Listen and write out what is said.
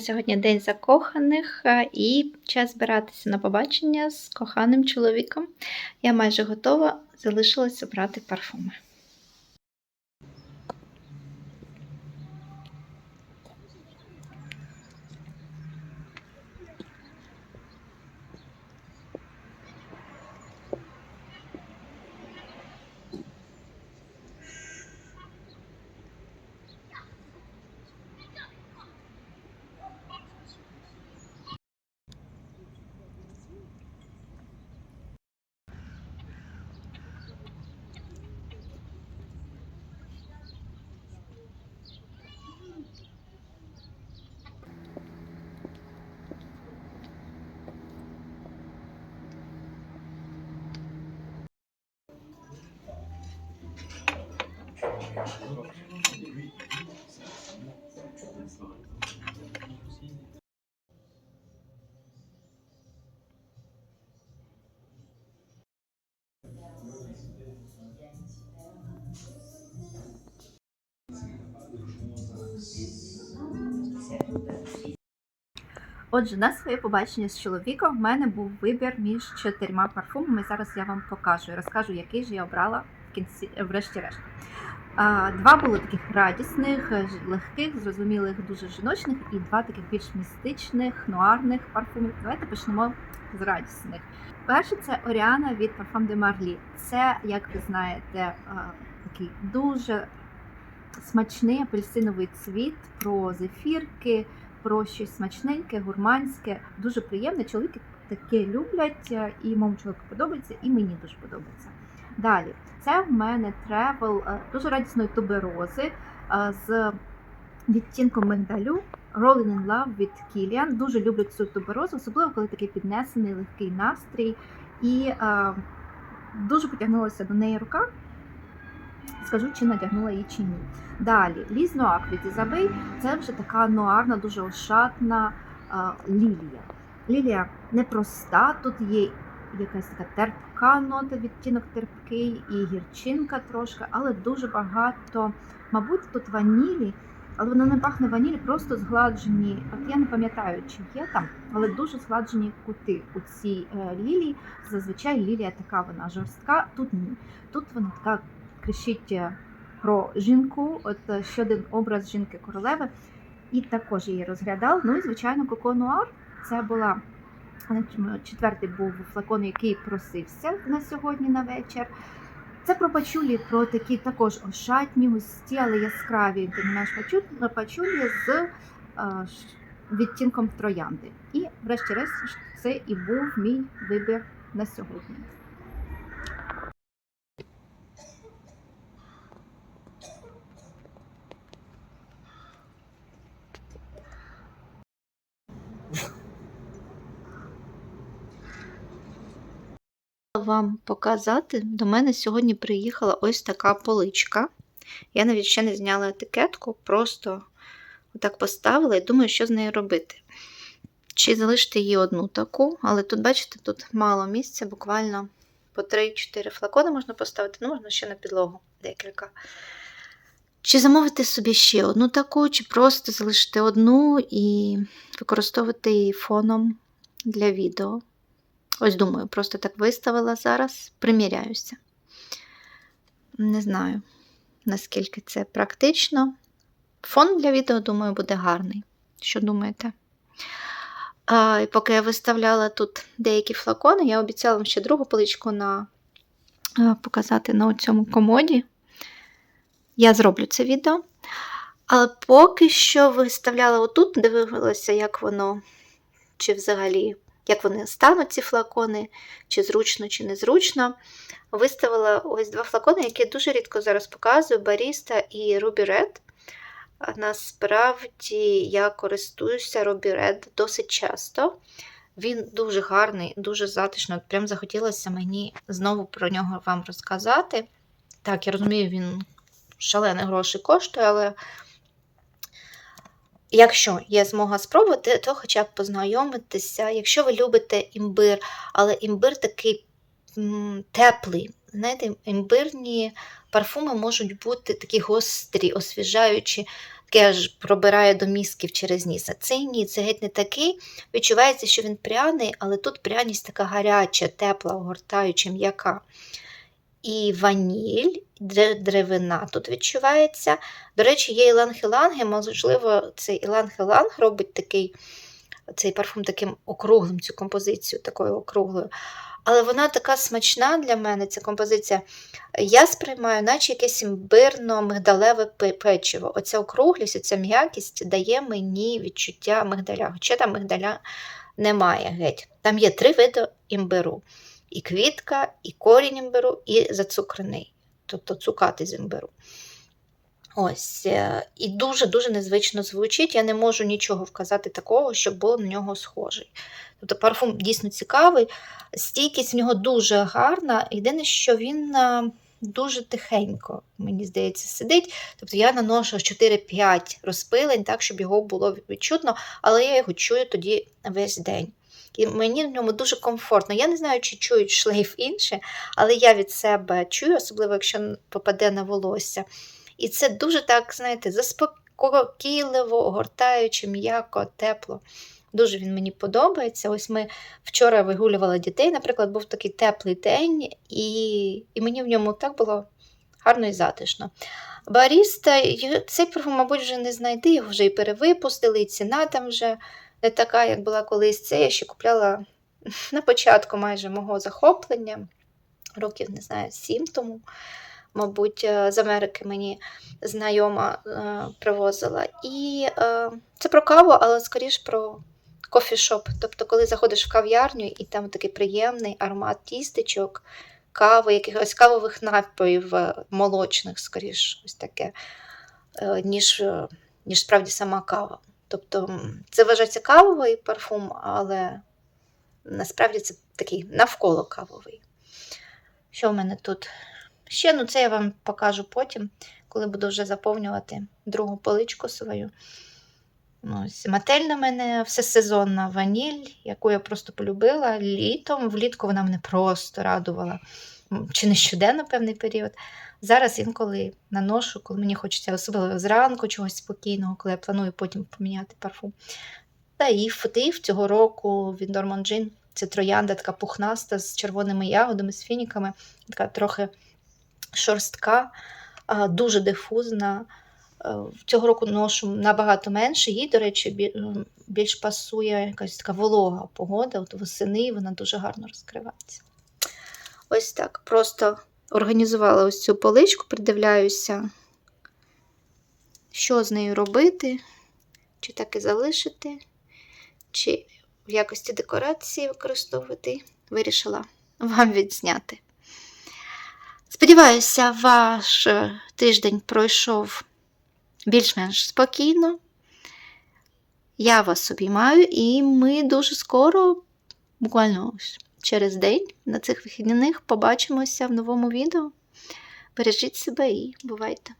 Сьогодні день закоханих е, і час збиратися на побачення з коханим чоловіком. Я майже готова, залишилось обрати парфуми. Отже, на своє побачення з чоловіком в мене був вибір між чотирма парфумами. Зараз я вам покажу і розкажу, який же я обрала в кінці, врешті-решт. Два були таких радісних, е, легких, зрозумілих, дуже жіночних, і два таких більш містичних, нуарних парфумів. Давайте почнемо з радісних. Перший це Оріана від Parfum de Marly. Це, як ви знаєте, такий дуже смачний апельсиновий цвіт про зефірки, про щось смачненьке, гурманське, дуже приємне. Чоловіки таке люблять, е, і моєму чоловіку подобається, і мені дуже подобається. Далі, це в мене тревел е, дуже радісної туберози е, з відтінком мигдалю. Rolling in Love від Kilian. Дуже люблю цю туберозу, особливо коли такий піднесений легкий настрій. І е, дуже потягнулася до неї рука. Скажу, чи надягнула її чи ні. Далі, Ліз Нуак від Ізабей це вже така нуарна, дуже ошатна а, лілія. Лілія непроста, тут є якась така терпка нота, відтінок терпкий і гірчинка трошки, але дуже багато, мабуть, тут ванілі, але воно не пахне ванілі, просто згладжені. От я не пам'ятаю, чи є там, але дуже згладжені кути у цій е, лілії. Зазвичай лілія така вона жорстка. Тут ні. Тут вона така кричить е, про жінку, от е, ще один образ жінки королеви. І також її розглядав. Ну і звичайно, Коко Нуар. Це була четвертий був флакон, який просився на сьогодні на вечір. Це про пачулі, про такі також ошатні, густі, але яскраві пачулі з е, відтінком троянди. І, врешті-решт, це і був мій вибір на сьогодні. Вам показати, до мене сьогодні приїхала ось така поличка. Я навіть ще не зняла етикетку, просто отак поставила і думаю, що з нею робити. Чи залишити її одну таку, але тут, бачите, тут мало місця, буквально по 3-4 флакони можна поставити, ну можна ще на підлогу декілька. Чи замовити собі ще одну таку, чи просто залишити одну і використовувати її фоном для відео. Ось думаю, просто так виставила зараз, приміряюся. Не знаю, наскільки це практично. Фон для відео, думаю, буде гарний. Що думаєте? А, і поки я виставляла тут деякі флакони, я обіцяла вам ще другу поличку на, показати на цьому комоді. Я зроблю це відео. Але поки що виставляла отут, дивилася, як воно, чи взагалі як вони стануть, ці флакони, чи зручно, чи незручно. Виставила ось два флакони, які я дуже рідко зараз показую: Barista і Ruby Red. Насправді я користуюся Ruby Red досить часто. Він дуже гарний, дуже затишно. Прям захотілося мені знову про нього вам розказати. Так, я розумію, він шалені гроші коштує, але Якщо є змога спробувати, то хоча б познайомитися. Якщо ви любите імбир, але імбир такий м, теплий. Знаєте, імбирні парфуми можуть бути такі гострі, освіжаючі. таке аж пробирає до мізків через ніс. А цей ні, це геть не такий. Відчувається, що він пряний, але тут пряність така гаряча, тепла, огортаюча, м'яка. І ваніль, деревина тут відчувається. До речі, є іланг-іланги, можливо, цей іланг-іланг робить такий, цей парфум таким округлим, цю композицію такою округлою. Але вона така смачна для мене, ця композиція. Я сприймаю, наче якесь імбирно-мигдалеве печиво. Оця округлість, оця м'якість дає мені відчуття мигдаля. Хоча там мигдаля немає геть. Там є три види імбиру: і квітка, і корінь імбиру, і зацукрений, тобто цукати з імбиру. Ось, е, і дуже-дуже незвично звучить. Я не можу нічого вказати такого, щоб було на нього схожий. Тобто парфум дійсно цікавий, стійкість в нього дуже гарна. Єдине, що він е, дуже тихенько, мені здається, сидить. Тобто я наношу 4-5 розпилень, так, щоб його було відчутно, але я його чую тоді весь день. І мені в ньому дуже комфортно. Я не знаю, чи чують шлейф інші, але я від себе чую, особливо якщо попаде на волосся. І це дуже так, знаєте, заспокійливо, огортаюче, м'яко, тепло. Дуже він мені подобається. Ось ми вчора вигулювали дітей, наприклад, був такий теплий день, і, і мені в ньому так було гарно і затишно. Баріста, цей парфум, мабуть, вже не знайти, його вже і перевипустили, і ціна там вже не така, як була колись. Це я ще купляла на початку майже мого захоплення, років, не знаю, сім тому. Мабуть, е, з Америки мені знайома е, привозила. І е, це про каву, але скоріш про кофішоп. Тобто, коли заходиш в кав'ярню і там такий приємний аромат тістечок, кави, якихось кавових напоїв, молочних, скоріш, ось таке, ніж, ніж справді сама кава. Тобто, це вважається кавовий парфум, але насправді це такий навколо кавовий. Що в мене тут? Ще, ну це я вам покажу потім, коли буду вже заповнювати другу поличку свою. Ось, Матель на мене всесезонна ваніль, яку я просто полюбила літом. Влітку вона мене просто радувала. Чи не щоденно певний період. Зараз інколи наношу, коли мені хочеться особливо зранку чогось спокійного, коли я планую потім поміняти парфум. Та і фотив цього року від Dormon Jean. Це троянда така пухнаста з червоними ягодами, з фініками, така трохи шорстка, дуже дифузна. Е, Цього року ношу набагато менше. Їй, до речі, більш пасує якась така волога погода. От восени вона дуже гарно розкривається. Ось так. Просто організувала ось цю поличку, придивляюся, що з нею робити, чи так і залишити, чи в якості декорації використовувати. Вирішила вам відзняти. Сподіваюся, ваш е, тиждень пройшов більш-менш спокійно. Я вас обіймаю, і ми дуже скоро, буквально ось через день на цих вихідних, побачимося в новому відео. Бережіть себе і бувайте!